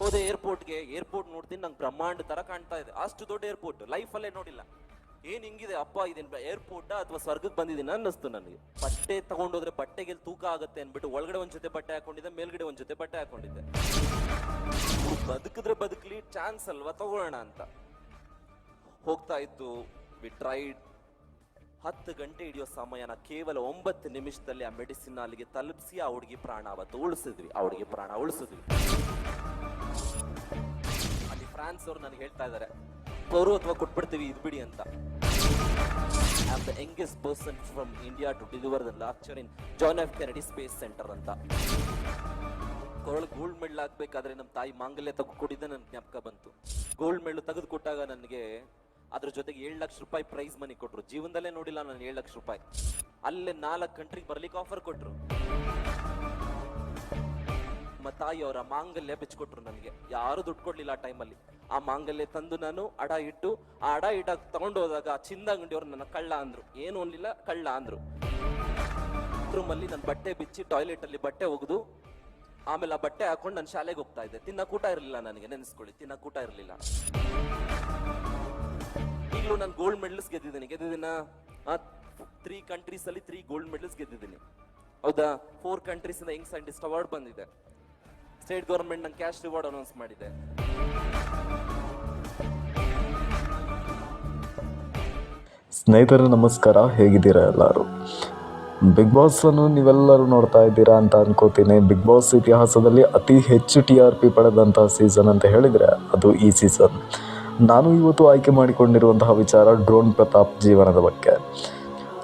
ಹೋದೆ ಏರ್ಪೋರ್ಟ್ಗೆ ಏರ್ಪೋರ್ಟ್ ನೋಡ್ತೀನಿ, ನಂಗೆ ಬ್ರಹ್ಮಾಂಡ ತರ ಕಾಣ್ತಾ ಇದೆ. ಅಷ್ಟು ದೊಡ್ಡ ಏರ್ಪೋರ್ಟ್ ಲೈಫಲ್ಲೇ ನೋಡಿಲ್ಲ. ಏನ್ ಹಿಂಗಿದೆ, ಅಪ್ಪ, ಇದೇನ್ ಏರ್ಪೋರ್ಟ್ ಅಥವಾ ಸ್ವರ್ಗಕ್ಕೆ ಬಂದಿದ್ದೀನಿ ಅನ್ನಿಸ್ತು ನನಗೆ. ಬಟ್ಟೆ ತಗೊಂಡೋದ್ರೆ ಬಟ್ಟೆಗೆ ತೂಕ ಆಗುತ್ತೆ ಅನ್ಬಿಟ್ಟು ಒಳಗಡೆ ಒಂದ್ ಜೊತೆ ಬಟ್ಟೆ ಹಾಕೊಂಡಿದ್ದೆ, ಮೇಲ್ಗಡೆ ಒಂದ್ ಜೊತೆ ಬಟ್ಟೆ ಹಾಕೊಂಡಿದ್ದೆ. ಬದುಕಿದ್ರೆ ಬದುಕಲಿ ಚಾನ್ಸ್ ಅಲ್ವಾ ತಗೊಳ್ಳೋಣ ಅಂತ. ಹೋಗ್ತಾ ಇತ್ತು ವಿ ಟ್ರೈಡ್ ಹತ್ತು ಗಂಟೆ ಹಿಡಿಯೋ ಸಮಯನ ಕೇವಲ ಒಂಬತ್ತು ನಿಮಿಷದಲ್ಲಿ ಆ ಮೆಡಿಸಿನ್ ಅಲ್ಲಿಗೆ ತಲುಪಿಸಿ, ಆ ಹುಡುಗಿ ಪ್ರಾಣ ಅವತ್ತು ಉಳಿಸಿದ್ವಿ ಆ ಹುಡುಗಿ ಪ್ರಾಣ ಉಳಿಸಿದ್ವಿ. ಫ್ರಾನ್ಸ್ ಅವ್ರು ನನಗೆ ಹೇಳ್ತಾ ಇದ್ದಾರೆ ಅಥವಾ ಕೊಟ್ಬಿಡ್ತೀವಿ, ಇದು ಬಿಡಿ ಅಂತ. I am the youngest person from India to deliver the lecture in John F Kennedy Space Center ಅಂತ. ಕೊರಳು ಗೋಲ್ಡ್ ಮೆಡಲ್ ಹಾಕ್ಬೇಕಾದ್ರೆ ನಮ್ಮ ತಾಯಿ ಮಾಂಗಲ್ಯ ತಗೊ ಕೊಟ್ಟಿದ್ದೆ ನನ್ನ ಜ್ಞಾಪಕ ಬಂತು. ಗೋಲ್ಡ್ ಮೆಡಲ್ ತೆಗೆದು ಕೊಟ್ಟಾಗ ನನಗೆ ಅದ್ರ ಜೊತೆಗೆ ಏಳು ಲಕ್ಷ ರೂಪಾಯಿ ಪ್ರೈಸ್ ಮನಿ ಕೊಟ್ಟರು ಜೀವನದಲ್ಲೇ ನೋಡಿಲ್ಲ ನಾನು ಏಳು ಲಕ್ಷ ರೂಪಾಯಿ. ಅಲ್ಲೇ ನಾಲ್ಕು ಕಂಟ್ರಿಗೆ ಬರ್ಲಿಕ್ಕೆ ಆಫರ್ ಕೊಟ್ರು. ತಾಯಿ ಅವರ ಮಾಂಗಲ್ಯ ಬಿಚ್ಕೊಟ್ರು ನನಗೆ. ಯಾರು ದುಡ್ಡು ಕೊಡ್ಲಿಲ್ಲ ಆ ಟೈಮಲ್ಲಿ ಆ ಮಾಂಗಲ್ಯ ತಂದು ನಾನು ಅಡ ಇಟ್ಟು, ಆ ಅಡ ಇಟ್ಟಾಗ ತಗೊಂಡು ಹೋದಾಗ ಆ ಚಿಂದ ಅಂಗಡಿಯವ್ರು ನನ್ನ ಕಳ್ಳ ಅಂದ್ರು. ಏನು ಅನ್ಲಿಲ್ಲ, ಕಳ್ಳ ಅಂದ್ರು. ರೂಮಲ್ಲಿ ನನ್ನ ಬಟ್ಟೆ ಬಿಚ್ಚಿ ಟಾಯ್ಲೆಟ್ ಅಲ್ಲಿ ಬಟ್ಟೆ ಒಗೆದು, ಆಮೇಲೆ ಆ ಬಟ್ಟೆ ಹಾಕೊಂಡು ನಾನು ಶಾಲೆಗೆ ಹೋಗ್ತಾ ಇದ್ದೆ. ತಿನ್ನಕೂಟ ಇರಲಿಲ್ಲ ನನಗೆ, ನೆನೆಸ್ಕೊಳ್ಳಿ ತಿನ್ನಕೂಟ ಇರಲಿಲ್ಲ. ಈಗಲೂ ನಾನು ಗೋಲ್ಡ್ ಮೆಡಲ್ಸ್ ಗೆದ್ದಿದ್ದೀನಿ. ಗೆದ್ದಿದ್ದೀನ? ತ್ರೀ ಕಂಟ್ರೀಸ್ ಅಲ್ಲಿ ತ್ರೀ ಗೋಲ್ಡ್ ಮೆಡಲ್ಸ್ ಗೆದ್ದಿದ್ದೀನಿ. ಹೌದಾ? ಫೋರ್ ಕಂಟ್ರೀಸ್ ಇಂದ ಯಂಗ್ ಸೈಂಟಿಸ್ಟ್ ಅವಾರ್ಡ್ ಬಂದಿದೆ. ಸ್ಟೇಟ್ ಗೌರ್ಮೆಂಟ್ ನಂಗೆ ಕ್ಯಾಶ್ ರಿವಾರ್ಡ್ ಅನೌನ್ಸ್ ಮಾಡಿದೆ. ಸ್ನೇಹಿತರೆ, ನಮಸ್ಕಾರ. ಹೇಗಿದ್ದೀರಾ ಎಲ್ಲರೂ? ಬಿಗ್ ಬಾಸ್ ಅನ್ನು ನೀವೆಲ್ಲರೂ ನೋಡ್ತಾ ಇದ್ದೀರಾ ಅಂತ ಅನ್ಕೋತೀನಿ. ಬಿಗ್ ಬಾಸ್ ಇತಿಹಾಸದಲ್ಲಿ ಅತಿ ಹೆಚ್ಚು ಟಿ ಆರ್ ಪಿ ಪಡೆದಂತಹ ಸೀಸನ್ ಅಂತ ಹೇಳಿದರೆ ಅದು ಈ ಸೀಸನ್. ನಾನು ಇವತ್ತು ಆಯ್ಕೆ ಮಾಡಿಕೊಂಡಿರುವಂತಹ ವಿಚಾರ ಡ್ರೋನ್ ಪ್ರತಾಪ್ ಜೀವನದ ಬಗ್ಗೆ.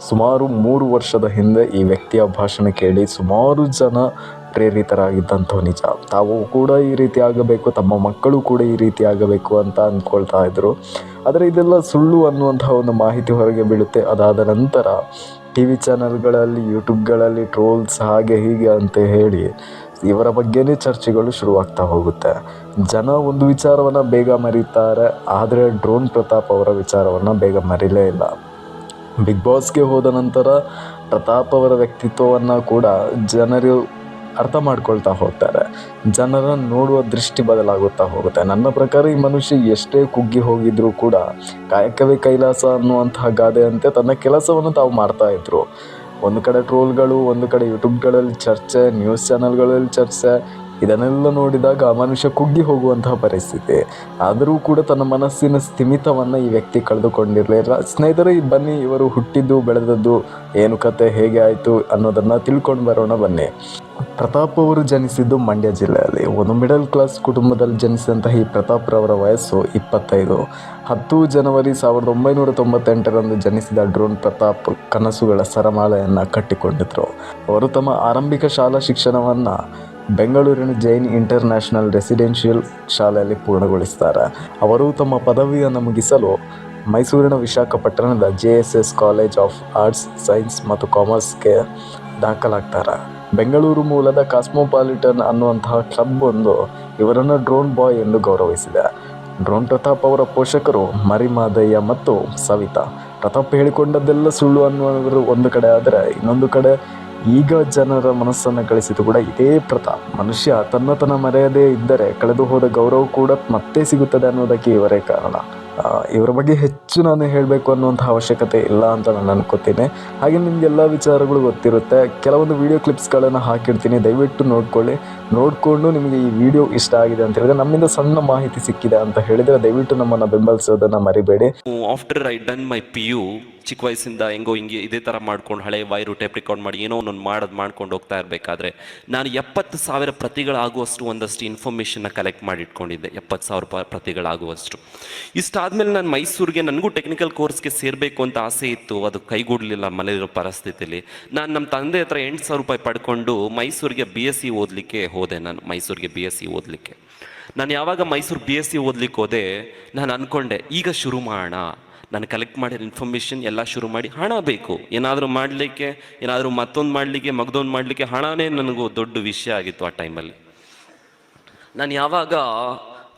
ಸುಮಾರು ಮೂರು ವರ್ಷದ ಹಿಂದೆ ಈ ವ್ಯಕ್ತಿಯ ಭಾಷಣ ಕೇಳಿ ಸುಮಾರು ಜನ ಪ್ರೇರಿತರಾಗಿದ್ದಂಥವು ನಿಜ. ತಾವು ಕೂಡ ಈ ರೀತಿ ಆಗಬೇಕು, ತಮ್ಮ ಮಕ್ಕಳು ಕೂಡ ಈ ರೀತಿ ಆಗಬೇಕು ಅಂತ ಅಂದ್ಕೊಳ್ತಾ ಇದ್ದರು ಆದರೆ ಇದೆಲ್ಲ ಸುಳ್ಳು ಅನ್ನುವಂತಹ ಒಂದು ಮಾಹಿತಿ ಹೊರಗೆ ಬೀಳುತ್ತೆ. ಅದಾದ ನಂತರ ಟಿ ವಿ ಚಾನಲ್ಗಳಲ್ಲಿ, ಯೂಟ್ಯೂಬ್ಗಳಲ್ಲಿ ಟ್ರೋಲ್ಸ್ ಹಾಗೆ ಹೀಗೆ ಅಂತ ಹೇಳಿ ಇವರ ಬಗ್ಗೆನೇ ಚರ್ಚೆಗಳು ಶುರುವಾಗ್ತಾ ಹೋಗುತ್ತೆ. ಜನ ಒಂದು ವಿಚಾರವನ್ನು ಬೇಗ ಮರೀತಾರೆ, ಆದರೆ ಡ್ರೋನ್ ಪ್ರತಾಪ್ ಅವರ ವಿಚಾರವನ್ನು ಬೇಗ ಮರಿಲೇ ಇಲ್ಲ. ಬಿಗ್ ಬಾಸ್ಗೆ ಹೋದ ನಂತರ ಪ್ರತಾಪ್ ಅವರ ವ್ಯಕ್ತಿತ್ವವನ್ನು ಕೂಡ ಜನರು ಅರ್ಥ ಮಾಡ್ಕೊಳ್ತಾ ಹೋಗ್ತಾರೆ. ಜನರ ನೋಡುವ ದೃಷ್ಟಿ ಬದಲಾಗುತ್ತಾ ಹೋಗುತ್ತೆ. ನನ್ನ ಪ್ರಕಾರ ಈ ಮನುಷ್ಯ ಎಷ್ಟೇ ಕುಗ್ಗಿ ಹೋಗಿದ್ರೂ ಕೂಡ ಕಾಯಕವೇ ಕೈಲಾಸ ಅನ್ನುವಂತಹ ಗಾದೆಯಂತೆ ತನ್ನ ಕೆಲಸವನ್ನು ತಾವು ಮಾಡ್ತಾ ಇದ್ರು. ಒಂದು ಕಡೆ ಟ್ರೋಲ್ಗಳು ಒಂದು ಕಡೆ ಯೂಟ್ಯೂಬ್ಗಳಲ್ಲಿ ಚರ್ಚೆ ನ್ಯೂಸ್ ಚಾನಲ್ಗಳಲ್ಲಿ ಚರ್ಚೆ ಇದನ್ನೆಲ್ಲ ನೋಡಿದಾಗ ಮನುಷ್ಯ ಕುಗ್ಗಿ ಹೋಗುವಂತಹ ಪರಿಸ್ಥಿತಿ. ಆದರೂ ಕೂಡ ತನ್ನ ಮನಸ್ಸಿನ ಸ್ಥಿಮಿತವನ್ನು ಈ ವ್ಯಕ್ತಿ ಕಳೆದುಕೊಂಡಿರಲಿಲ್ಲ ಸ್ನೇಹಿತರೆ ಬನ್ನಿ, ಇವರು ಹುಟ್ಟಿದ್ದು, ಬೆಳೆದದ್ದು ಏನು ಕತೆ, ಹೇಗೆ ಆಯಿತು ಅನ್ನೋದನ್ನು ತಿಳ್ಕೊಂಡು ಬರೋಣ ಬನ್ನಿ. ಪ್ರತಾಪ್ ಅವರು ಜನಿಸಿದ್ದು ಮಂಡ್ಯ ಜಿಲ್ಲೆಯಲ್ಲಿ. ಒಂದು ಮಿಡಲ್ ಕ್ಲಾಸ್ ಕುಟುಂಬದಲ್ಲಿ ಜನಿಸಿದಂತಹ ಈ ಪ್ರತಾಪ್ ರವರ ವಯಸ್ಸು ಇಪ್ಪತ್ತೈದು. ಹತ್ತು ಜನವರಿ ಸಾವಿರದ ಒಂಬೈನೂರ ತೊಂಬತ್ತೆಂಟರಂದು ಜನಿಸಿದ ಡ್ರೋನ್ ಪ್ರತಾಪ್ ಕನಸುಗಳ ಸರಮಾಲೆಯನ್ನು ಕಟ್ಟಿಕೊಂಡಿದ್ರು. ಅವರು ತಮ್ಮ ಆರಂಭಿಕ ಶಾಲಾ ಶಿಕ್ಷಣವನ್ನು ಬೆಂಗಳೂರಿನ ಜೈನ್ ಇಂಟರ್ನ್ಯಾಷನಲ್ ರೆಸಿಡೆನ್ಷಿಯಲ್ ಶಾಲೆಯಲ್ಲಿ ಪೂರ್ಣಗೊಳಿಸ್ತಾರೆ. ಅವರು ತಮ್ಮ ಪದವಿಯನ್ನು ಮುಗಿಸಲು ಮೈಸೂರಿನ ವಿಶಾಖಪಟ್ಟಣದ J S S college of arts, science ಮತ್ತು ಕಾಮರ್ಸ್ಗೆ ದಾಖಲಾಗ್ತಾರೆ. ಬೆಂಗಳೂರು ಮೂಲದ ಕಾಸ್ಮೋಪಾಲಿಟನ್ ಅನ್ನುವಂತಹ ಕ್ಲಬ್ ಒಂದು ಇವರನ್ನು ಡ್ರೋನ್ ಬಾಯ್ ಎಂದು ಗೌರವಿಸಿದೆ. ಡ್ರೋನ್ ಪ್ರತಾಪ್ ಅವರ ಪೋಷಕರು ಮರಿಮಾದಯ್ಯ ಮತ್ತು ಸವಿತಾ. ಪ್ರತಾಪ್ ಹೇಳಿಕೊಂಡದ್ದೆಲ್ಲ ಸುಳ್ಳು ಅನ್ನುವರು ಒಂದು ಕಡೆ ಆದರೆ ಇನ್ನೊಂದು ಕಡೆ ಈಗ ಜನರ ಮನಸ್ಸನ್ನು ಗಳಿಸಿತು ಕೂಡ ಇದೇ ಪ್ರತಾಪ್ ಮನುಷ್ಯ ತನ್ನ ತನ್ನ ಮರೆಯದೇ ಇದ್ದರೆ ಕಳೆದು ಹೋದ ಗೌರವ ಕೂಡ ಮತ್ತೆ ಸಿಗುತ್ತದೆ ಅನ್ನೋದಕ್ಕೆ ಇವರೇ ಕಾರಣ. ಇವರ ಬಗ್ಗೆ ಹೆಚ್ಚು ನಾನು ಹೇಳಬೇಕು ಅನ್ನುವಂಥ ಅವಶ್ಯಕತೆ ಇಲ್ಲ ಅಂತ ನಾನು ಅನ್ಕೋತೀನಿ. ಹಾಗೆ ನಿಮಗೆಲ್ಲ ವಿಚಾರಗಳು ಗೊತ್ತಿರುತ್ತೆ. ಕೆಲವೊಂದು ವಿಡಿಯೋ ಕ್ಲಿಪ್ಸ್ಗಳನ್ನು ಹಾಕಿರ್ತೀನಿ. ದಯವಿಟ್ಟು ನೋಡ್ಕೊಳ್ಳಿ. ನೋಡಿಕೊಂಡು ನಿಮಗೆ ಈ ವಿಡಿಯೋ ಇಷ್ಟ ಆಗಿದೆ ಅಂತ ಹೇಳಿದ್ರೆ ನಮ್ಮಿಂದ ಸಣ್ಣ ಮಾಹಿತಿ ಸಿಕ್ಕಿದೆ ಅಂತ ಹೇಳಿದರೆ ದಯವಿಟ್ಟು ನಮ್ಮನ್ನು ಬೆಂಬಲಿಸೋದನ್ನು ಮರಿಬೇಡಿ. After I done my P U ಚಿಕ್ಕ ವಯಸ್ಸಿಂದ ಹೆಂಗೋ ಹಿಂಗೆ ಇದೇ ಥರ ಮಾಡ್ಕೊಂಡು ಹಳೆ ವೈರು ಟೇಪ್ ರೆಕಾರ್ಡ್ ಮಾಡಿ ಏನೋ ಒಂದೊಂದು ಮಾಡೋದು ಮಾಡ್ಕೊಂಡು ಹೋಗ್ತಾ ಇರಬೇಕಾದ್ರೆ ನಾನು ಎಪ್ಪತ್ತು ಸಾವಿರ ಪ್ರತಿಗಳಾಗುವಷ್ಟು ಒಂದಷ್ಟು ಇನ್ಫಾರ್ಮೇಷನ್ನ ಕಲೆಕ್ಟ್ ಮಾಡಿ ಇಟ್ಕೊಂಡಿದ್ದೆ ಎಪ್ಪತ್ತು ಸಾವಿರ ಪ್ರತಿಗಳಾಗುವಷ್ಟು. ಇಷ್ಟಾದಮೇಲೆ ನಾನು ಮೈಸೂರಿಗೆ ನನಗೂ ಟೆಕ್ನಿಕಲ್ ಕೋರ್ಸ್ಗೆ ಸೇರಬೇಕು ಅಂತ ಆಸೆ ಇತ್ತು. ಅದು ಕೈಗೂಡಲಿಲ್ಲ ಮನೆಯಿರೋ ಪರಿಸ್ಥಿತಿಯಲ್ಲಿ ನಾನು ನಮ್ಮ ತಂದೆ ಹತ್ರ ಎಂಟು ಸಾವಿರ ರೂಪಾಯಿ ಪಡ್ಕೊಂಡು ಮೈಸೂರಿಗೆ ಬಿ ಎಸ್ ಸಿ ಓದಲಿಕ್ಕೆ ಹೋದೆ ನಾನು, ಮೈಸೂರಿಗೆ ಬಿ ಎಸ್ ಸಿ ಓದಲಿಕ್ಕೆ. ನಾನು ಯಾವಾಗ ಮೈಸೂರು ಬಿ ಎಸ್ ಸಿ ಓದಲಿಕ್ಕೆ ಹೋದೆ, ನಾನು ಅಂದ್ಕೊಂಡೆ ಈಗ ಶುರು ಮಾಡೋಣ. ನಾನು ಕಲೆಕ್ಟ್ ಮಾಡಿರೋ ಇನ್ಫಾರ್ಮೇಷನ್ ಎಲ್ಲ ಶುರು ಮಾಡಿ ಹಣ ಬೇಕು. ಏನಾದರೂ ಮಾಡಲಿಕ್ಕೆ, ಏನಾದರೂ ಮತ್ತೊಂದು ಮಾಡಲಿಕ್ಕೆ, ಮಗದೊಂದು ಮಾಡಲಿಕ್ಕೆ ಹಣನೇ ನನಗೂ ದೊಡ್ಡ ವಿಷಯ ಆಗಿತ್ತು ಆ ಟೈಮಲ್ಲಿ ನಾನು ಯಾವಾಗ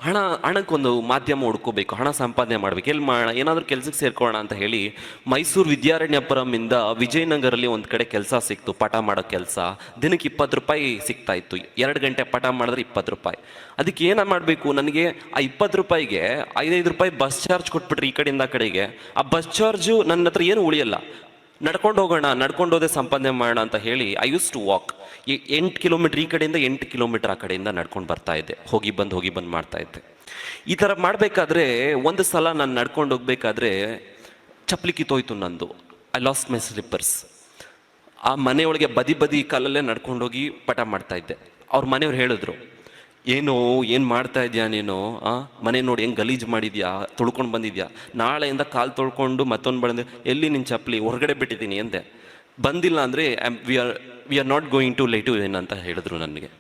ಹಣ, ಹಣಕ್ಕೊಂದು ಮಾಧ್ಯಮ ಹುಡ್ಕೋಬೇಕು, ಹಣ ಸಂಪಾದನೆ ಮಾಡ್ಬೇಕು. ಎಲ್ಲಿ ಮಾಡೋಣ ಏನಾದರೂ ಕೆಲಸಕ್ಕೆ ಸೇರ್ಕೊಳ್ಳೋಣ ಅಂತ ಹೇಳಿ ಮೈಸೂರು ವಿದ್ಯಾರಣ್ಯಪುರಮಿಂದ ವಿಜಯನಗರಲ್ಲಿ ಒಂದು ಕಡೆ ಕೆಲಸ ಸಿಕ್ತು, ಪಾಠ ಮಾಡೋ ಕೆಲಸ. ದಿನಕ್ಕೆ ಇಪ್ಪತ್ತು ರೂಪಾಯಿ ಸಿಗ್ತಾ ಇತ್ತು. ಎರಡು ಗಂಟೆ ಪಾಠ ಮಾಡಿದ್ರೆ ಇಪ್ಪತ್ತು ರೂಪಾಯಿ. ಅದಕ್ಕೆ ಏನ ಮಾಡಬೇಕು? ನನಗೆ ಆ ಇಪ್ಪತ್ತು ರೂಪಾಯಿಗೆ ಐದೈದು ರೂಪಾಯಿ ಬಸ್ ಚಾರ್ಜ್ ಕೊಟ್ಬಿಟ್ರೆ ಈ ಕಡೆಯಿಂದ ಕಡೆಗೆ. ಆ ಬಸ್ ಚಾರ್ಜು ನನ್ನ ಹತ್ರ ಏನು ಉಳಿಯಲ್ಲ. ನಡ್ಕೊಂಡು ಹೋಗೋಣ, ನಡ್ಕೊಂಡು ಹೋದೆ ಸಂಪಾದನೆ ಮಾಡೋಣ ಅಂತ ಹೇಳಿ ಐ ಯೂಸ್ ಟು ವಾಕ್ ಎಂಟು ಕಿಲೋಮೀಟ್ರ್ ಈ ಕಡೆಯಿಂದ ಎಂಟು ಕಿಲೋಮೀಟರ್ ಆ ಕಡೆಯಿಂದ ನಡ್ಕೊಂಡು ಬರ್ತಾ ಇದ್ದೆ. ಹೋಗಿ ಬಂದು ಹೋಗಿ ಬಂದು ಮಾಡ್ತಾ ಇದ್ದೆ. ಈ ಥರ ಮಾಡಬೇಕಾದ್ರೆ ಒಂದು ಸಲ ನಾನು ನಡ್ಕೊಂಡು ಹೋಗ್ಬೇಕಾದ್ರೆ ಚಪ್ಪಲಿ ಕಿತ್ತೋಯ್ತು ನಂದು. ಐ ಲಾಸ್ಟ್ ಮೈ ಸ್ಲಿಪ್ಪರ್ಸ್ ಆ ಮನೆಯೊಳಗೆ ಬದಿ ಬದಿ ಕಾಲಲ್ಲೇ ನಡ್ಕೊಂಡೋಗಿ ಪಟ ಮಾಡ್ತಾ ಇದ್ದೆ. ಅವ್ರ ಮನೆಯವ್ರು ಹೇಳಿದ್ರು ಏನು ಏನು ಮಾಡ್ತಾ ಇದೆಯಾ ನೀನು? ಆ, ಮನೆ ನೋಡಿ ಹೆಂಗೆ ಗಲೀಜು ಮಾಡಿದ್ಯಾ? ತೊಳ್ಕೊಂಡು ಬಂದಿದ್ಯಾ? ನಾಳೆಯಿಂದ ಕಾಲು ತೊಳ್ಕೊಂಡು ಮತ್ತೊಂದು ಬಂದು ಎಲ್ಲಿ ನಿನ್ನ ಚಪ್ಪಲಿ? ಹೊರಗಡೆ ಬಿಟ್ಟಿದ್ದೀನಿ ಎಂದೆ ಬಂದಿಲ್ಲ ಅಂದರೆ we are we are not going to late ಏನ್ ಅಂತ ಹೇಳಿದ್ರು ನನಗೆ.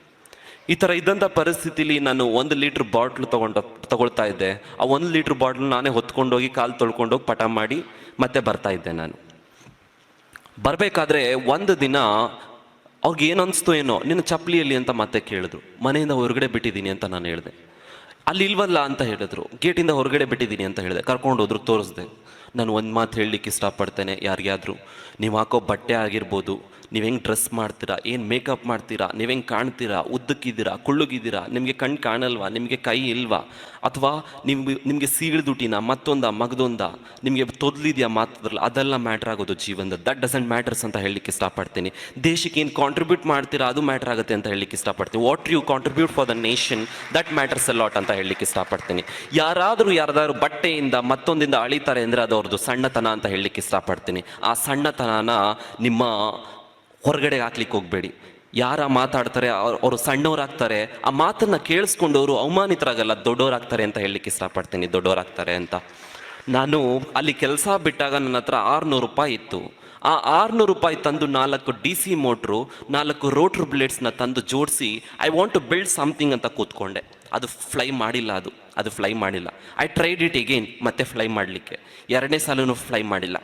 ಈ ಥರ ಇದ್ದಂಥ ಪರಿಸ್ಥಿತಿಲಿ ನಾನು ಒಂದು ಲೀಟ್ರ್ ಬಾಟ್ಲ್ ತೊಗೊಂಡು, ತಗೊಳ್ತಾ ಇದ್ದೆ. ಆ ಒಂದು ಲೀಟ್ರ್ ಬಾಟ್ಲ್ ನಾನೇ ಹೊತ್ಕೊಂಡೋಗಿ ಕಾಲು ತೊಳ್ಕೊಂಡೋಗಿ ಪಟ ಮಾಡಿ ಮತ್ತೆ ಬರ್ತಾ ಇದ್ದೆ ನಾನು. ಬರಬೇಕಾದ್ರೆ ಒಂದು ದಿನ ಅವ್ರಿಗೆ ಏನು ಅನಿಸ್ತು ಏನೋ ನಿನ್ನ ಚಪ್ಪಲಿಯಲ್ಲಿ ಅಂತ ಮತ್ತೆ ಕೇಳಿದ್ರು. ಮನೆಯಿಂದ ಹೊರಗಡೆ ಬಿಟ್ಟಿದ್ದೀನಿ ಅಂತ ನಾನು ಹೇಳಿದೆ. ಅಲ್ಲಿ ಇಲ್ವಲ್ಲ ಅಂತ ಹೇಳಿದ್ರು. ಗೇಟಿಂದ ಹೊರಗಡೆ ಬಿಟ್ಟಿದ್ದೀನಿ ಅಂತ ಹೇಳಿದೆ. ಕರ್ಕೊಂಡು ಹೋದ್ರು, ತೋರಿಸ್ದೆ. ನಾನು ಒಂದು ಮಾತು ಹೇಳಲಿಕ್ಕೆ ಇಷ್ಟಪಡ್ತೇನೆ ಯಾರಿಗಾದರೂ ನೀವು ಹಾಕೋ ಬಟ್ಟೆ ಆಗಿರ್ಬೋದು ನೀವು ಹೆಂಗೆ ಡ್ರೆಸ್ ಮಾಡ್ತೀರಾ? ಏನು ಮೇಕಪ್ ಮಾಡ್ತೀರಾ? ನೀವು ಹೆಂಗೆ ಕಾಣ್ತೀರಾ? ಉದ್ದಕ್ಕಿದ್ದೀರಾ? ಕುಳ್ಳುಗಿದ್ದೀರಾ? ನಿಮಗೆ ಕಣ್ಣು ಕಾಣಲ್ವಾ? ನಿಮಗೆ ಕೈ ಇಲ್ವಾ? ಅಥವಾ ನಿಮ್ಗೆ ನಿಮಗೆ ಸೀಳ್ದುಟಿನ ಮತ್ತೊಂದ, ಮಗದೊಂದ ನಿಮಗೆ ತೊದಲಿದೆಯಾ ಮಾತ್ರಲ್ಲ ಅದೆಲ್ಲ ಮ್ಯಾಟ್ರ್ ಆಗೋದು ಜೀವನದ ದಟ್ ಡಸಂಟ್ ಮ್ಯಾಟರ್ಸ್ ಅಂತ ಹೇಳಲಿಕ್ಕೆ ಇಷ್ಟಪಡ್ತೀನಿ. ದೇಶಕ್ಕೆ ಏನು ಕಾಂಟ್ರಿಬ್ಯೂಟ್ ಮಾಡ್ತೀರಾ, ಅದು ಮ್ಯಾಟ್ರ್ ಆಗುತ್ತೆ ಅಂತ ಹೇಳಲಿಕ್ಕೆ ಇಷ್ಟಪಡ್ತೀನಿ. What you contribute for the nation that matters lot ಅಂತ ಹೇಳಲಿಕ್ಕೆ ಇಷ್ಟಪಡ್ತೀನಿ. ಯಾರಾದರೂ ಯಾರಾದರೂ ಬಟ್ಟೆಯಿಂದ ಮತ್ತೊಂದಿಂದ ಅಳಿತಾರೆ ಅಂದರೆ ಅದು ಅವ್ರದ್ದು ಸಣ್ಣತನ ಅಂತ ಹೇಳಲಿಕ್ಕೆ ಇಷ್ಟಪಡ್ತೀನಿ. ಆ ಸಣ್ಣತನನ ನಿಮ್ಮ ಹೊರಗಡೆ ಹಾಕ್ಲಿಕ್ಕೆ ಹೋಗಬೇಡಿ. ಯಾರ ಮಾತಾಡ್ತಾರೆ, ಅವ್ರು- ಸಣ್ಣವರಾಗ್ತಾರೆ, ಆ ಮಾತನ್ನ ಕೇಳಿಸ್ಕೊಂಡವರು ಅವಮಾನಿತರಾಗಲ್ಲ, ದೊಡ್ಡವರಾಗ್ತಾರೆ ಅಂತ ಹೇಳಲಿಕ್ಕೆ ಇಷ್ಟಪಡ್ತೀನಿ, ದೊಡ್ಡವರಾಗ್ತಾರೆ ಅಂತ. ನಾನು ಅಲ್ಲಿ ಕೆಲಸ ಬಿಟ್ಟಾಗ ನನ್ನ ಹತ್ರ ಆರುನೂರು ರೂಪಾಯಿ ಇತ್ತು. ಆ ಆರುನೂರು ರೂಪಾಯಿ ತಂದು ನಾಲ್ಕು ಡಿ ಸಿ ಮೋಟ್ರು, ನಾಲ್ಕು ರೋಟ್ರ್ ಬ್ಲೇಡ್ಸ್ನ ತಂದು ಜೋಡಿಸಿ I want to build something ಅಂತ ಕೂತ್ಕೊಂಡೆ. ಅದು ಫ್ಲೈ ಮಾಡಿಲ್ಲ ಅದು. ಅದು ಫ್ಲೈ ಮಾಡಿಲ್ಲ. ಐ ಟ್ರೈಡ್ ಇಟ್ ಎಗೇನ್ ಮತ್ತೆ ಫ್ಲೈ ಮಾಡಲಿಕ್ಕೆ. ಎರಡನೇ ಸಲನೂ ಫ್ಲೈ ಮಾಡಿಲ್ಲ.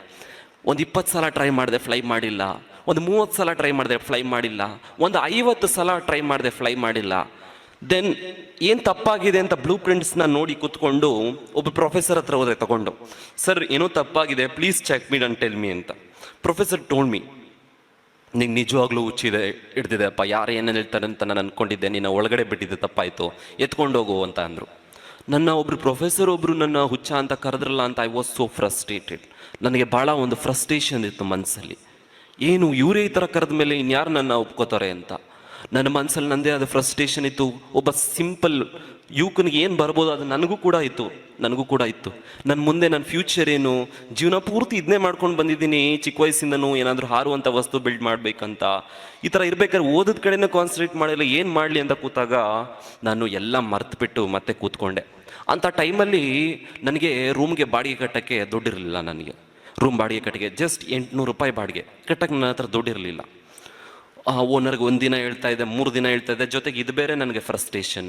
ಒಂದು ಇಪ್ಪತ್ತು ಸಲ ಟ್ರೈ ಮಾಡಿದೆ, ಫ್ಲೈ ಮಾಡಿಲ್ಲ. ಒಂದು ಮೂವತ್ತು ಸಲ ಟ್ರೈ ಮಾಡಿದೆ ಫ್ಲೈ ಮಾಡಿಲ್ಲ. ಒಂದು ಐವತ್ತು ಸಲ ಟ್ರೈ ಮಾಡಿದೆ ಫ್ಲೈ ಮಾಡಿಲ್ಲ. ದೆನ್ ಏನು ತಪ್ಪಾಗಿದೆ ಅಂತ ಬ್ಲೂ ಪ್ರಿಂಟ್ಸ್ನ ನೋಡಿ ಕೂತ್ಕೊಂಡು ಒಬ್ಬ ಪ್ರೊಫೆಸರ್ ಹತ್ರ ಹೋದ್ರೆ ತಗೊಂಡು ಸರ್ ಏನೋ ತಪ್ಪಾಗಿದೆ please check me and tell me ಅಂತ. ಪ್ರೊಫೆಸರ್ ಟೋಲ್ ಮಿ ನಿಂಗೆ ನಿಜವಾಗ್ಲೂ ಹುಚ್ಚಿದೆ ಹಿಡ್ದಿದೆ, ಅಪ್ಪ. ಯಾರು ಏನೇನು ಹೇಳ್ತಾರೆ ಅಂತ ನಾನು ಅನ್ಕೊಂಡಿದ್ದೆ. ನಿನ್ನ ಒಳಗಡೆ ಬಿಟ್ಟಿದ್ದೆ ತಪ್ಪಾಯಿತು. ಎತ್ಕೊಂಡು ಹೋಗು ಅಂತ ಅಂದರು. ನನ್ನ ಒಬ್ರು ಪ್ರೊಫೆಸರ್ ಒಬ್ಬರು ನನ್ನ ಹುಚ್ಚ ಅಂತ ಕರೆದ್ರಲ್ಲ ಅಂತ ಐ ವಾಸ್ ಸೋ ಫ್ರಸ್ಟ್ರೇಟೆಡ್ ನನಗೆ ಭಾಳ ಒಂದು ಫ್ರಸ್ಟ್ರೇಷನ್ ಇತ್ತು ಮನಸ್ಸಲ್ಲಿ ಏನು ಇವರೇ ಈ ಥರ ಕರೆದ ಮೇಲೆ ಇನ್ಯಾರು ನನ್ನ ಒಪ್ಕೋತಾರೆ ಅಂತ? ನನ್ನ ಮನಸ್ಸಲ್ಲಿ ನನ್ನದೇ ಆದ ಫ್ರಸ್ಟ್ರೇಷನ್ ಇತ್ತು. ಒಬ್ಬ ಸಿಂಪಲ್ ಯುವಕನಿಗೆ ಏನು ಬರ್ಬೋದು ಅದು ನನಗೂ ಕೂಡ ಇತ್ತು. ನನಗೂ ಕೂಡ ಇತ್ತು. ನನ್ನ ಮುಂದೆ ನನ್ನ ಫ್ಯೂಚರ್ ಏನು? ಜೀವನ ಪೂರ್ತಿ ಇದನ್ನೇ ಮಾಡ್ಕೊಂಡು ಬಂದಿದ್ದೀನಿ. ಚಿಕ್ಕ ವಯಸ್ಸಿಂದನೂ ಏನಾದರೂ ಹಾರುವಂಥ ವಸ್ತು ಬಿಲ್ಡ್ ಮಾಡಬೇಕಂತ. ಈ ಥರ ಇರ್ಬೇಕಾದ್ರೆ ಓದಿದ ಕಡೆನೇ ಕಾನ್ಸಂಟ್ರೇಟ್ ಮಾಡಿಲ್ಲ, ಏನು ಮಾಡಲಿ ಅಂತ ಕೂತಾಗ ನಾನು ಎಲ್ಲ ಮರ್ತುಬಿಟ್ಟು ಮತ್ತೆ ಕೂತ್ಕೊಂಡೆ. ಅಂಥ ಟೈಮಲ್ಲಿ ನನಗೆ ರೂಮ್ಗೆ ಬಾಡಿಗೆ ಕಟ್ಟೋಕ್ಕೆ ದುಡ್ಡಿರಲಿಲ್ಲ ನನಗೆ. ರೂಮ್ ಬಾಡಿಗೆ ಕಟ್ಟಿಗೆ ಜಸ್ಟ್ ಎಂಟುನೂರು ರೂಪಾಯಿ ಬಾಡಿಗೆ. ಕಟ್ಟಕ್ಕೆ ನನ್ನ ಹತ್ರ ದುಡ್ಡಿರಲಿಲ್ಲ. ಓನರ್ಗೆ ಒಂದು ದಿನ ಹೇಳ್ತಾ ಇದ್ದೆ, ಮೂರು ದಿನ ಹೇಳ್ತಾ ಇದ್ದೆ, ಜೊತೆಗೆ ಇದು ಬೇರೆ ನನಗೆ ಫ್ರಸ್ಟ್ರೇಷನ್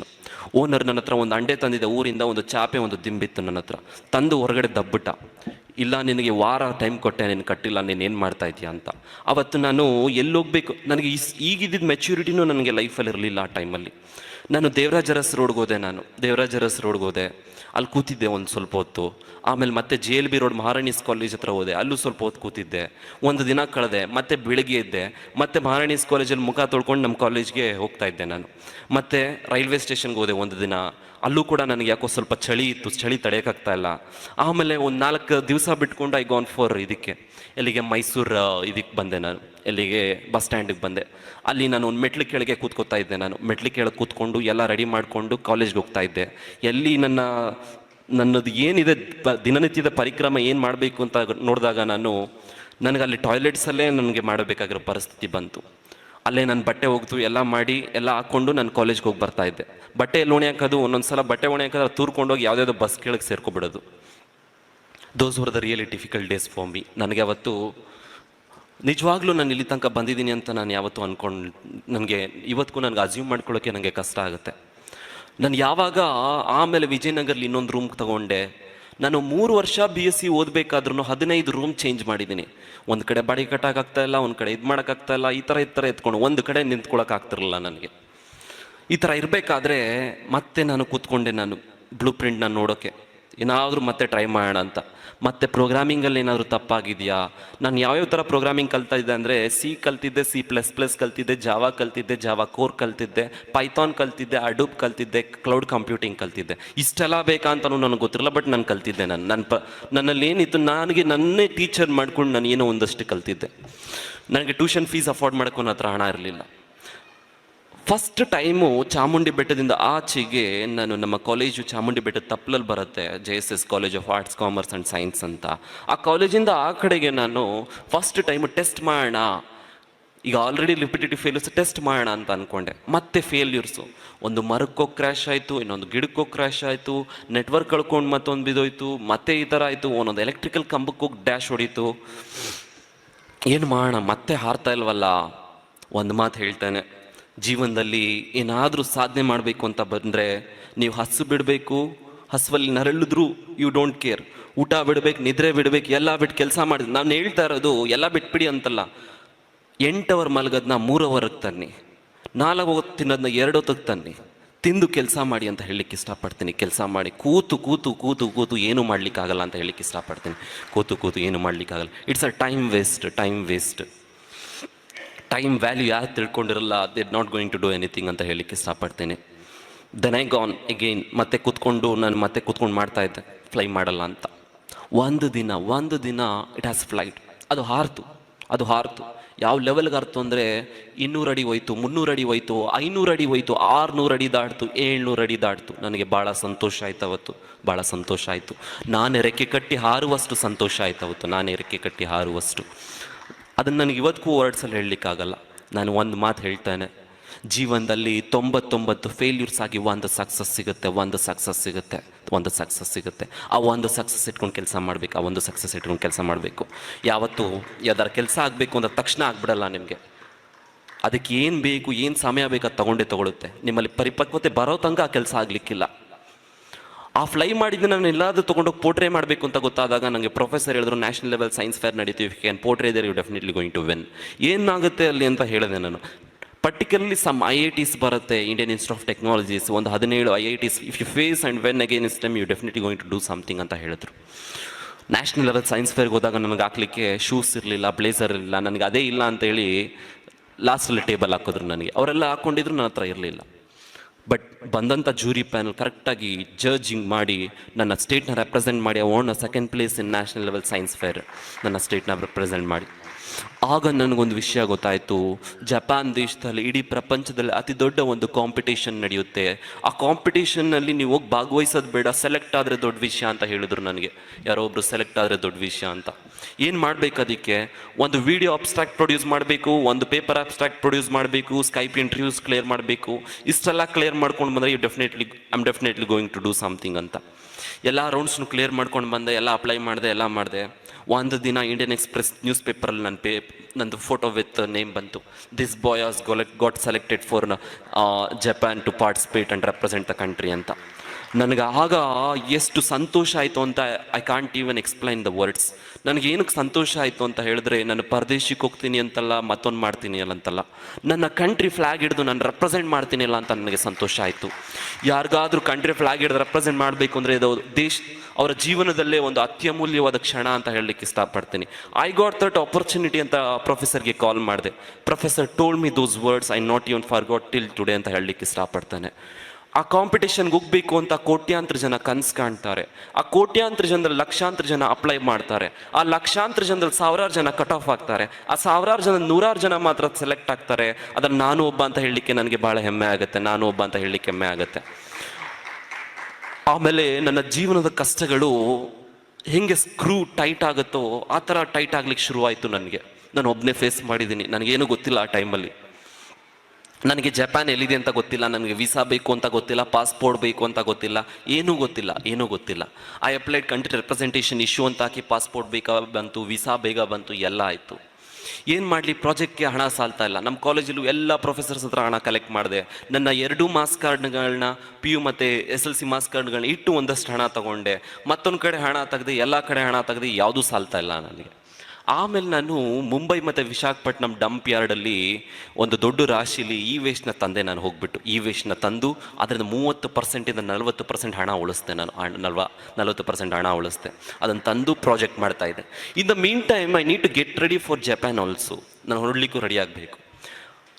ಓನರ್ ನನ್ನ ಹತ್ರ ಒಂದು ಅಂಡೆ ತಂದಿದೆ, ಊರಿಂದ ಒಂದು ಚಾಪೆ, ಒಂದು ದಿಂಬಿತ್ತು ನನ್ನ ಹತ್ರ. ತಂದು ಹೊರಗಡೆ ದಬ್ಬಿಟ್ಟ. ಇಲ್ಲ, ನಿನಗೆ ವಾರ ಟೈಮ್ ಕೊಟ್ಟೆ, ನೀನು ಕಟ್ಟಿಲ್ಲ, ನೀನು ಏನು ಮಾಡ್ತಾ ಇದೀಯ ಅಂತ. ಅವತ್ತು ನಾನು ಎಲ್ಲೋಗ್ಬೇಕು ನನಗೆ ಈಗಿದ್ದ ಮೆಚ್ಯೂರಿಟಿನೂ ನನಗೆ ಲೈಫಲ್ಲಿ ಇರಲಿಲ್ಲ ಆ ಟೈಮಲ್ಲಿ ನಾನು ದೇವರಾಜರಸ್ ರೋಡ್ಗೆ ಹೋದೆ ನಾನು. ದೇವರಾಜರಸ್ ರೋಡ್ಗೆ ಹೋದೆ. ಅಲ್ಲಿ ಕೂತಿದ್ದೆ ಒಂದು ಸ್ವಲ್ಪ ಹೊತ್ತು. ಆಮೇಲೆ ಮತ್ತೆ J L B road Maharani's college ಹತ್ರ ಹೋದೆ. ಅಲ್ಲೂ ಸ್ವಲ್ಪ ಹೊತ್ತು ಕೂತಿದ್ದೆ. ಒಂದು ದಿನ ಕಳೆದೆ. ಮತ್ತೆ ಬೆಳಿಗ್ಗೆ ಇದ್ದೆ ಮತ್ತೆ ಮಹಾರಾಣೀಸ್ ಕಾಲೇಜಲ್ಲಿ ಮುಖ ತೊಳ್ಕೊಂಡು ನಮ್ಮ ಕಾಲೇಜ್ಗೆ ಹೋಗ್ತಾ ಇದ್ದೆ ನಾನು. ಮತ್ತೆ ರೈಲ್ವೆ ಸ್ಟೇಷನ್ಗೆ ಹೋದೆ ಒಂದು ದಿನ. ಅಲ್ಲೂ ಕೂಡ ನನಗೆ ಯಾಕೋ ಸ್ವಲ್ಪ ಚಳಿ ಇತ್ತು. ಚಳಿ ತಡೆಯೋಕ್ಕಾಗ್ತಾ ಇಲ್ಲ. ಆಮೇಲೆ ಒಂದು ನಾಲ್ಕು ದಿವಸ ಬಿಟ್ಕೊಂಡು ಐ ಗಾನ್ ಫಾರ್ ಇದಕ್ಕೆ. ಎಲ್ಲಿಗೆ ಮೈಸೂರು ಇದಕ್ಕೆ ಬಂದೆ ನಾನು, ಎಲ್ಲಿಗೆ ಬಸ್ ಸ್ಟ್ಯಾಂಡಿಗೆ ಬಂದೆ. ಅಲ್ಲಿ ನಾನು ಒಂದು ಮೆಟ್ಲು ಕೆಳಗೆ ಕೂತ್ಕೋತಾ ಇದ್ದೆ ನಾನು. ಮೆಟ್ಲು ಕೆಳಗೆ ಕೂತ್ಕೊಂಡು ಎಲ್ಲ ರೆಡಿ ಮಾಡಿಕೊಂಡು ಕಾಲೇಜ್ಗೆ ಹೋಗ್ತಾ ಇದ್ದೆ. ಎಲ್ಲಿ ನನ್ನ, ನನ್ನದು ಏನಿದೆ ದಿನನಿತ್ಯದ ಪರಿಕ್ರಮ ಏನು ಮಾಡಬೇಕು ಅಂತ ನೋಡಿದಾಗ ನಾನು, ನನಗೆ ಅಲ್ಲಿ ಟಾಯ್ಲೆಟ್ಸಲ್ಲೇ ನನಗೆ ಮಾಡಬೇಕಾಗಿರೋ ಪರಿಸ್ಥಿತಿ ಬಂತು. ಅಲ್ಲೇ ನಾನು ಬಟ್ಟೆ ಹೋಗ್ತು ಎಲ್ಲ ಮಾಡಿ, ಎಲ್ಲ ಹಾಕ್ಕೊಂಡು ನಾನು ಕಾಲೇಜ್ಗೆ ಹೋಗಿ ಬರ್ತಾ ಇದ್ದೆ. ಬಟ್ಟೆ ಒಣೆ ಹಾಕೋದು ಒಂದೊಂದು ಸಲ ಬಟ್ಟೆ ಒಣೆ ಹಾಕೋದು ತೂರ್ಕೊಂಡೋಗಿ ಯಾವುದ್ಯಾವುದೋ ಬಸ್ ಕೆಳಗೆ ಸೇರ್ಕೊಬಿಡೋದು. Those were the really difficult days for me ನನಗೆ ಅವತ್ತು ನಿಜವಾಗ್ಲೂ ನಾನು ಇಲ್ಲಿ ತನಕ ಬಂದಿದ್ದೀನಿ ಅಂತ ನಾನು ಯಾವತ್ತೂ ಅಂದ್ಕೊಂಡು ನನಗೆ ಇವತ್ತಿಗೂ ನನಗೆ ಅಸ್ಯೂಮ್ ಮಾಡ್ಕೊಳ್ಳೋಕ್ಕೆ ನನಗೆ ಕಷ್ಟ ಆಗುತ್ತೆ. ನಾನು ಯಾವಾಗ ಆಮೇಲೆ ವಿಜಯನಗರಲ್ಲಿ ಇನ್ನೊಂದು ರೂಮ್ ತಗೊಂಡೆ, ನಾನು ಮೂರು ವರ್ಷ ಬಿ ಎಸ್ ಸಿ ಓದಬೇಕಾದ್ರೂ ಹದಿನೈದು ರೂಮ್ ಚೇಂಜ್ ಮಾಡಿದ್ದೀನಿ. ಒಂದು ಕಡೆ ಬಾಡಿ ಕಟ್ಟಾಗ್ತಾ ಇಲ್ಲ, ಒಂದು ಕಡೆ ಇದು ಮಾಡೋಕ್ಕಾಗ್ತಾ ಇಲ್ಲ, ಈ ಥರ ಈ ಥರ ಎತ್ಕೊಂಡು ಒಂದು ಕಡೆ ನಿಂತ್ಕೊಳ್ಳೋಕ್ಕಾಗ್ತಿರಲಿಲ್ಲ ನನಗೆ. ಈ ಥರ ಇರಬೇಕಾದ್ರೆ ಮತ್ತೆ ನಾನು ಕೂತ್ಕೊಂಡೆ ನಾನು ಬ್ಲೂ ಪ್ರಿಂಟ್ನ ನೋಡೋಕ್ಕೆ ಏನಾದರೂ ಮತ್ತೆ ಟ್ರೈ ಮಾಡೋಣ ಅಂತ. ಮತ್ತೆ ಪ್ರೋಗ್ರಾಮಿಂಗಲ್ಲಿ ಏನಾದರೂ ತಪ್ಪಾಗಿದೆಯಾ? ನಾನು ಯಾವ್ಯಾವ ಥರ ಪ್ರೋಗ್ರಾಮಿಂಗ್ ಕಲ್ತಾ ಇದ್ದೆ ಅಂದರೆ ಸಿ ಕಲ್ತಿದ್ದೆ ಸಿ ಪ್ಲಸ್ ಪ್ಲಸ್ ಕಲ್ತಿದ್ದೆ ಜಾವಾ ಕಲ್ತಿದ್ದೆ ಜಾವಾ ಕೋರ್ ಕಲ್ತಿದ್ದೆ ಪೈಥಾನ್ ಕಲ್ತಿದ್ದೆ ಅಡೂಬ್ ಕಲ್ತಿದ್ದೆ ಕ್ಲೌಡ್ ಕಂಪ್ಯೂಟಿಂಗ್ ಕಲ್ತಿದ್ದೆ. ಇಷ್ಟೆಲ್ಲ ಬೇಕಾ ಅಂತಲೂ ನನಗೆ ಗೊತ್ತಿರಲ್ಲ ಬಟ್ ನಾನು ಕಲ್ತಿದ್ದೆ ನಾನು. ನನ್ನ ಪ, ನನ್ನಲ್ಲಿ ಏನಿತ್ತು, ನನಗೆ ನನ್ನೇ ಟೀಚರ್ ಮಾಡ್ಕೊಂಡು ನಾನು ಏನೋ ಒಂದಷ್ಟು ಕಲ್ತಿದ್ದೆ. ನನಗೆ ಟ್ಯೂಷನ್ ಫೀಸ್ ಅಫೋರ್ಡ್ ಮಾಡೋಕ್ಕೂ ಹತ್ರ ಹಣ ಇರಲಿಲ್ಲ. ಫಸ್ಟ್ ಟೈಮು ಚಾಮುಂಡಿ ಬೆಟ್ಟದಿಂದ ಆಚೆಗೆ ನಾನು ನಮ್ಮ ಕಾಲೇಜು ಚಾಮುಂಡಿ ಬೆಟ್ಟದ ತಪ್ಪಲಲ್ಲಿ ಬರುತ್ತೆ J S S college of arts commerce and science ಅಂತ. ಆ ಕಾಲೇಜಿಂದ ಆ ಕಡೆಗೆ ನಾನು ಫಸ್ಟ್ ಟೈಮ್ ಟೆಸ್ಟ್ ಮಾಡೋಣ. ಈಗ ಆಲ್ರೆಡಿ ರಿಪಿಟೇಟಿವ್ ಫೇಲ್ಯೂರ್ಸ್ ಟೆಸ್ಟ್ ಮಾಡೋಣ ಅಂತ ಅಂದ್ಕೊಂಡೆ ಮತ್ತೆ ಫೇಲ್ಯೂರ್ಸು ಒಂದು ಮರಕ್ಕೋ ಕ್ರ್ಯಾಶ್ ಆಯಿತು, ಇನ್ನೊಂದು ಗಿಡಕ್ಕೋ ಕ್ರ್ಯಾಶ್ ಆಯಿತು ನೆಟ್ವರ್ಕ್ ಕಳ್ಕೊಂಡು ಮತ್ತೊಂದು ಬಿದ್ದೋಯ್ತು, ಮತ್ತೆ ಈ ಥರ ಆಯಿತು, ಒಂದೊಂದು ಎಲೆಕ್ಟ್ರಿಕಲ್ ಕಂಬಕ್ಕೋಗಿ ಡ್ಯಾಶ್ ಹೊಡೀತು. ಏನು ಮಾಡೋಣ, ಮತ್ತೆ ಹಾರ್ತಾ ಇಲ್ವಲ್ಲ? ಒಂದು ಮಾತು ಹೇಳ್ತೇನೆ. ಜೀವನದಲ್ಲಿ ಏನಾದರೂ ಸಾಧನೆ ಮಾಡಬೇಕು ಅಂತ ಬಂದರೆ ನೀವು ಹಸು ಬಿಡಬೇಕು, ಹಸುವಲ್ಲಿ ನರಳಿದ್ರು ಯು ಡೋಂಟ್ ಕೇರ್ ಊಟ ಬಿಡ್ಬೇಕು, ನಿದ್ರೆ ಬಿಡ್ಬೇಕು, ಎಲ್ಲ ಬಿಟ್ಟು ಕೆಲಸ ಮಾಡಿದ್ರು. ನಾನು ಹೇಳ್ತಾ ಇರೋದು, ಎಲ್ಲ ಬಿಟ್ಬಿಡಿ ಅಂತಲ್ಲ. ಎಂಟು ಅವರ್ ಮಲಗೋದನ್ನ ಮೂರು ಅವರ್ಗೆ ತನ್ನಿ. ನಾಲ್ಕು ಹೊತ್ತು ತಿನ್ನೋದನ್ನ ಎರಡು ಹೊತ್ತಿಗೆ ತನ್ನಿ. ತಿಂದು ಕೆಲಸ ಮಾಡಿ ಅಂತ ಹೇಳಲಿಕ್ಕೆ ಇಷ್ಟಪಡ್ತೀನಿ. ಕೆಲಸ ಮಾಡಿ, ಕೂತು ಕೂತು ಕೂತು ಕೂತು ಏನು ಮಾಡಲಿಕ್ಕಾಗಲ್ಲ ಅಂತ ಹೇಳಲಿಕ್ಕೆ ಇಷ್ಟಪಡ್ತೀನಿ. ಕೂತು ಕೂತು ಏನು ಮಾಡಲಿಕ್ಕಾಗಲ್ಲ. It's a time waste time waste time value ಯಾರು ತಿಳ್ಕೊಂಡಿರಲ್ಲ they not going to do anything ಅಂತ ಹೇಳಲಿಕ್ಕೆ ಇಷ್ಟಪಡ್ತೇನೆ. ದೆನ್ ಐ ಗಾನ್ ಎಗೈನ್ ಮತ್ತೆ ಕೂತ್ಕೊಂಡು, ನಾನು ಮತ್ತೆ ಕೂತ್ಕೊಂಡು ಮಾಡ್ತಾ ಇದ್ದೆ ಫ್ಲೈ ಮಾಡಲ್ಲ ಅಂತ. ಒಂದು ದಿನ ಒಂದು ದಿನ ಇಟ್ ಹ್ಯಾಸ್ ಫ್ಲೈಟ್ ಅದು ಹಾರ್ತು ಅದು ಹಾರ್ತು. ಯಾವ ಲೆವೆಲ್ಗೆ ಹಾರ್ತು ಅಂದರೆ, ಇನ್ನೂರು ಅಡಿ ಹೋಯ್ತು, ಮುನ್ನೂರು ಅಡಿ ಹೋಯ್ತು, ಐನೂರು ಅಡಿ ಹೋಯ್ತು, ಆರುನೂರು ಅಡಿ ದಾಡ್ತು ಏಳ್ನೂರು ಅಡಿ ದಾಡ್ತು ನನಗೆ ಭಾಳ ಸಂತೋಷ ಆಯ್ತು ಅವತ್ತು ಭಾಳ ಸಂತೋಷ ಆಯಿತು. ನಾನು ರೆಕ್ಕೆ ಕಟ್ಟಿ ಹಾರುವಷ್ಟು ಸಂತೋಷ ಆಯ್ತು ಅವತ್ತು, ನಾನು ರೆಕ್ಕೆ ಕಟ್ಟಿ ಹಾರುವಷ್ಟು. ಅದನ್ನು ನನಗೆ ಇವತ್ತಿಗೂ ವರ್ಡ್ಸಲ್ಲಿ ಹೇಳಲಿಕ್ಕಾಗಲ್ಲ. ನಾನು ಒಂದು ಮಾತು ಹೇಳ್ತೇನೆ. ಜೀವನದಲ್ಲಿ ತೊಂಬತ್ತೊಂಬತ್ತು ಫೇಲ್ಯೂರ್ಸ್ ಆಗಿ ಒಂದು ಸಕ್ಸಸ್ ಸಿಗುತ್ತೆ, ಒಂದು ಸಕ್ಸಸ್ ಸಿಗುತ್ತೆ, ಒಂದು ಸಕ್ಸಸ್ ಸಿಗುತ್ತೆ. ಆ ಒಂದು ಸಕ್ಸಸ್ ಇಟ್ಕೊಂಡು ಕೆಲಸ ಮಾಡಬೇಕು, ಆ ಒಂದು ಸಕ್ಸಸ್ ಇಟ್ಕೊಂಡು ಕೆಲಸ ಮಾಡಬೇಕು. ಯಾವತ್ತು ಯಾವ್ದಾರು ಕೆಲಸ ಆಗಬೇಕು ಅಂದ್ರೆ ತಕ್ಷಣ ಆಗ್ಬಿಡಲ್ಲ ನಿಮಗೆ. ಅದಕ್ಕೆ ಏನು ಬೇಕು, ಏನು ಸಮಯ ಬೇಕು ಅದು ತೊಗೊಂಡೇ ತೊಗೊಳುತ್ತೆ. ನಿಮ್ಮಲ್ಲಿ ಪರಿಪಕ್ವತೆ ಬರೋ ತನಕ ಆ ಕೆಲಸ ಆಗಲಿಕ್ಕಿಲ್ಲ. ಆ ಫ್ಲೈ ಮಾಡಿದ್ದು ನಾನು ಎಲ್ಲಾದರೂ ತೊಗೊಂಡೋಗಿ ಪೋರ್ಟ್ರೇ ಮಾಡಬೇಕು ಅಂತ ಗೊತ್ತಾದಾಗ ನನಗೆ ಪ್ರೊಫೆಸರ್ ಹೇಳಿದ್ರು national level science fair ನಡೀತೀವಿ can portray there you definitely going to win ಏನಾಗುತ್ತೆ ಅಲ್ಲಿ ಅಂತ ಹೇಳಿದೆ ನಾನು. Particularly some I I Ts ಬರುತ್ತೆ ಇಂಡಿಯನ್ ಇನ್ಸ್ಟಿಟ್ಯೂಟ್ ಆಫ್ ಟೆಕ್ನಾಲಜೀಸ್ ಒಂದು ಹದಿನೇಳು I I Ts if you face and when is time you definitely going to do something ಅಂತ ಹೇಳಿದ್ರು. ನ್ಯಾಷನಲ್ ಲೆವೆಲ್ ಸೈನ್ಸ್ ಫೇರ್ಗೆ ಹೋದಾಗ ನನಗೆ ಹಾಕ್ಲಿಕ್ಕೆ ಶೂಸ್ ಇರಲಿಲ್ಲ ಬ್ಲೇಸರ್ ಇರಲಿಲ್ಲ, ನನಗೆ ಅದೇ ಇಲ್ಲ ಅಂತೇಳಿ ಲಾಸ್ಟಲ್ಲಿ ಟೇಬಲ್ ಹಾಕಿದ್ರು ನನಗೆ. ಅವರೆಲ್ಲ ಹಾಕ್ಕೊಂಡಿದ್ರು ನನ್ನ ಹತ್ರ ಇರಲಿಲ್ಲ. ಬಂದಂಥ ಜೂರಿ ಪ್ಯಾನಲ್ ಕರೆಕ್ಟಾಗಿ ಜಡ್ಜಿಂಗ್ ಮಾಡಿ ನನ್ನ ಸ್ಟೇಟ್ನ ರೆಪ್ರೆಸೆಂಟ್ ಮಾಡಿ won second place in national level science fair ನನ್ನ ಸ್ಟೇಟ್ನ ರೆಪ್ರೆಸೆಂಟ್ ಮಾಡಿ. ಆಗ ನನಗೊಂದು ವಿಷಯ ಗೊತ್ತಾಯಿತು. ಜಪಾನ್ ದೇಶದಲ್ಲಿ ಇಡೀ ಪ್ರಪಂಚದಲ್ಲಿ ಅತಿ ದೊಡ್ಡ ಒಂದು ಕಾಂಪಿಟೇಷನ್ ನಡೆಯುತ್ತೆ. ಆ ಕಾಂಪಿಟೇಷನ್ನಲ್ಲಿ ನೀವು ಹೋಗಿ ಭಾಗವಹಿಸೋದು ಬೇಡ ಸೆಲೆಕ್ಟ್ ಆದರೆ ದೊಡ್ಡ ವಿಷಯ ಅಂತ ಹೇಳಿದ್ರು ನನಗೆ. ಯಾರೋ ಒಬ್ರು ಸೆಲೆಕ್ಟ್ ಆದರೆ ದೊಡ್ಡ ವಿಷಯ ಅಂತ. ಏನು ಮಾಡಬೇಕು ಅದಕ್ಕೆ? ಒಂದು ವಿಡಿಯೋ ಅಬ್ಸ್ಟ್ರಾಕ್ಟ್ ಪ್ರೊಡ್ಯೂಸ್ ಮಾಡಬೇಕು, ಒಂದು ಪೇಪರ್ ಅಬ್ಸ್ಟ್ರಾಕ್ಟ್ ಪ್ರೊಡ್ಯೂಸ್ ಮಾಡಬೇಕು ಸ್ಕೈಪ್ ಇಂಟರ್ವ್ಯೂಸ್ ಕ್ಲಿಯರ್ ಮಾಡಬೇಕು. ಇಷ್ಟೆಲ್ಲ ಕ್ಲಿಯರ್ ಮಾಡ್ಕೊಂಡು ಬಂದರೆ you definitely am definitely going to do something ಅಂತ. ಎಲ್ಲ ರೌಂಡ್ಸ್ನು ಕ್ಲಿಯರ್ ಮಾಡ್ಕೊಂಡು ಬಂದೆ, ಎಲ್ಲ ಅಪ್ಲೈ ಮಾಡಿದೆ, ಎಲ್ಲ ಮಾಡಿದೆ. ಒಂದು ದಿನ ಇಂಡಿಯನ್ ಎಕ್ಸ್ಪ್ರೆಸ್ ನ್ಯೂಸ್ ಪೇಪರಲ್ಲಿ ನನ್ನ ಪೇ, ನಂದು ಫೋಟೋ ವಿತ್ ನೇಮ್ ಬಂತು. This boy has ಗೊಲೆಕ್ got selected for Japan to participate and represent the country ಅಂತ. ನನಗೆ ಆಗ ಎಷ್ಟು ಸಂತೋಷ ಆಯಿತು ಅಂತ I can't even explain the words ನನಗೆ ಏನಕ್ಕೆ ಸಂತೋಷ ಆಯಿತು ಅಂತ ಹೇಳಿದ್ರೆ, ನಾನು ಪರದೇಶಕ್ಕೆ ಹೋಗ್ತೀನಿ ಅಂತಲ್ಲ, ಮತ್ತೊಂದು ಮಾಡ್ತೀನಿ ಅಲ್ಲ ಅಂತಲ್ಲ. ನನ್ನ ಕಂಟ್ರಿ ಫ್ಲ್ಯಾಗ್ ಹಿಡಿದು ನಾನು ರೆಪ್ರೆಸೆಂಟ್ ಮಾಡ್ತೀನಿ ಅಲ್ಲ ಅಂತ ನನಗೆ ಸಂತೋಷ ಆಯಿತು. ಯಾರಿಗಾದರೂ ಕಂಟ್ರಿ ಫ್ಲ್ಯಾಗ್ ಹಿಡಿದು ರೆಪ್ರೆಸೆಂಟ್ ಮಾಡಬೇಕು ಅಂದರೆ ಇದು ದೇಶ, ಅವರ ಜೀವನದಲ್ಲೇ ಒಂದು ಅತ್ಯಮೂಲ್ಯವಾದ ಕ್ಷಣ ಅಂತ ಹೇಳಲಿಕ್ಕೆ ಇಷ್ಟಪಡ್ತೀನಿ. ಐ ಗಾಟ್ ದಟ್ ಆಪರ್ಚುನಿಟಿ ಅಂತ ಪ್ರೊಫೆಸರ್ಗೆ ಕಾಲ್ ಮಾಡಿದೆ. Professor told me those words I not even forgot till today ಅಂತ ಹೇಳಲಿಕ್ಕೆ ಇಷ್ಟಪಡ್ತಾನೆ. ಆ ಕಾಂಪಿಟೇಷನ್ಗೆ ಹೋಗ್ಬೇಕು ಅಂತ ಕೋಟ್ಯಾಂತರ ಜನ ಕನಸು ಕಾಣ್ತಾರೆ. ಆ ಕೋಟ್ಯಾಂತರ ಜನರಲ್ಲಿ ಲಕ್ಷಾಂತರ ಜನ ಅಪ್ಲೈ ಮಾಡ್ತಾರೆ. ಆ ಲಕ್ಷಾಂತರ ಜನರಲ್ಲಿ ಸಾವಿರಾರು ಜನ ಕಟ್ ಆಫ್ ಆಗ್ತಾರೆ. ಆ ಸಾವಿರಾರು ಜನ ನೂರಾರು ಜನ ಮಾತ್ರ ಸೆಲೆಕ್ಟ್ ಆಗ್ತಾರೆ. ಅದನ್ನು ನಾನು ಒಬ್ಬ ಅಂತ ಹೇಳಲಿಕ್ಕೆ ನನಗೆ ಭಾಳ ಹೆಮ್ಮೆ ಆಗುತ್ತೆ. ನಾನು ಒಬ್ಬ ಅಂತ ಹೇಳಲಿಕ್ಕೆ ಹೆಮ್ಮೆ ಆಗುತ್ತೆ. ಆಮೇಲೆ ನನ್ನ ಜೀವನದ ಕಷ್ಟಗಳು ಹೆಂಗೆ ಸ್ಕ್ರೂ ಟೈಟ್ ಆಗುತ್ತೋ ಆ ಥರ ಟೈಟ್ ಆಗ್ಲಿಕ್ಕೆ ಶುರುವಾಯಿತು ನನಗೆ. ನಾನು ಒಬ್ಬನೇ ಫೇಸ್ ಮಾಡಿದ್ದೀನಿ. ನನಗೇನು ಗೊತ್ತಿಲ್ಲ ಆ ಟೈಮಲ್ಲಿ ನನಗೆ ಜಪಾನ್ ಎಲ್ಲಿದೆ ಅಂತ ಗೊತ್ತಿಲ್ಲ, ನನಗೆ ವೀಸಾ ಬೇಕು ಅಂತ ಗೊತ್ತಿಲ್ಲ, ಪಾಸ್ಪೋರ್ಟ್ ಬೇಕು ಅಂತ ಗೊತ್ತಿಲ್ಲ, ಏನೂ ಗೊತ್ತಿಲ್ಲ ಏನೂ ಗೊತ್ತಿಲ್ಲ. I applied country representation issue ಅಂತ ಹಾಕಿ ಪಾಸ್ಪೋರ್ಟ್ ಬೇಗ ಬಂತು, ವೀಸಾ ಬೇಗ ಬಂತು, ಎಲ್ಲ ಆಯಿತು. ಏನು ಮಾಡಲಿ ಪ್ರಾಜೆಕ್ಟ್ಗೆ ಹಣ ಸಾಲ್ತಾ ಇಲ್ಲ. ನಮ್ಮ ಕಾಲೇಜಲ್ಲೂ ಎಲ್ಲ ಪ್ರೊಫೆಸರ್ಸ್ ಹತ್ರ ಹಣ ಕಲೆಕ್ಟ್ ಮಾಡಿದೆ. ನನ್ನ ಎರಡು ಮಾಸ್ ಕಾರ್ಡ್ಗಳನ್ನ ಪಿ ಯು ಮತ್ತು ಎಸ್ ಎಲ್ ಸಿ ಮಾಸ್ ಕಾರ್ಡ್ಗಳನ್ನ ಇಟ್ಟು ಒಂದಷ್ಟು ಹಣ ತಗೊಂಡೆ. ಮತ್ತೊಂದು ಕಡೆ ಹಣ ತೆಗೆದು, ಎಲ್ಲ ಕಡೆ ಹಣ ತೆಗೆದು, ಯಾವುದೂ ಸಾಲ್ತಾ ಇಲ್ಲ ನನಗೆ. ಆಮೇಲೆ ನಾನು ಮುಂಬೈ ಮತ್ತು ವಿಶಾಖಪಟ್ಟಣಂ ಡಂಪ್ ಯಾರ್ಡಲ್ಲಿ ಒಂದು ದೊಡ್ಡ ರಾಶಿಲಿ ಈ ವೇಸ್ಟ್ನ ತಂದೆ ನಾನು ಹೋಗ್ಬಿಟ್ಟು, ಈ ವೇಸ್ಟ್ನ ತಂದು ಅದರಿಂದ ಮೂವತ್ತು ಪರ್ಸೆಂಟಿಂದ ನಲವತ್ತು ಪರ್ಸೆಂಟ್ ಹಣ ಉಳಿಸ್ತೆ ನಾನು ನಲ್ವ, ನಲವತ್ತು ಪರ್ಸೆಂಟ್ ಹಣ ಉಳಿಸ್ತೆ ಅದನ್ನು ತಂದು ಪ್ರಾಜೆಕ್ಟ್ ಮಾಡ್ತಾ ಇದ್ದೆ. In the meantime I need to get ready for Japan also ನಾನು ಹೊರಡ್ಲಿಕ್ಕೂ ರೆಡಿ ಆಗಬೇಕು.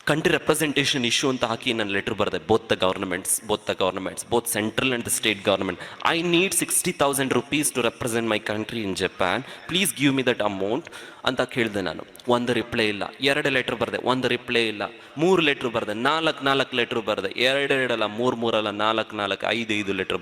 ಕಂಟ್ರಿ ರೆಪ್ರೆಸೆಂಟೇಷನ್ ಇಶ್ಯೂ ಅಂತ ಹಾಕಿ ನಾನು ಲೆಟರ್ ಬರೆದೆ both the governments both the governments both central and the state government I need sixty thousand rupees to represent my country in Japan please give me that amount ಅಂತ ಕೇಳಿದೆ ನಾನು. ಒಂದು reply ಇಲ್ಲ, ಎರಡು ಲೆಟ್ರ್ ಬರೆದೆ, ಒಂದು reply ಇಲ್ಲ, ಮೂರು ಲೆಟ್ರ್ ಬರೆದೆ, ನಾಲ್ಕು ನಾಲ್ಕು ಲೆಟ್ರ್ ಬರೆದೆ, ಎರಡೆರಡಲ್ಲ ಮೂರು ಮೂರಲ್ಲ, ನಾಲ್ಕು ನಾಲ್ಕು ಐದು ಐದು ಲೆಟ್ರ್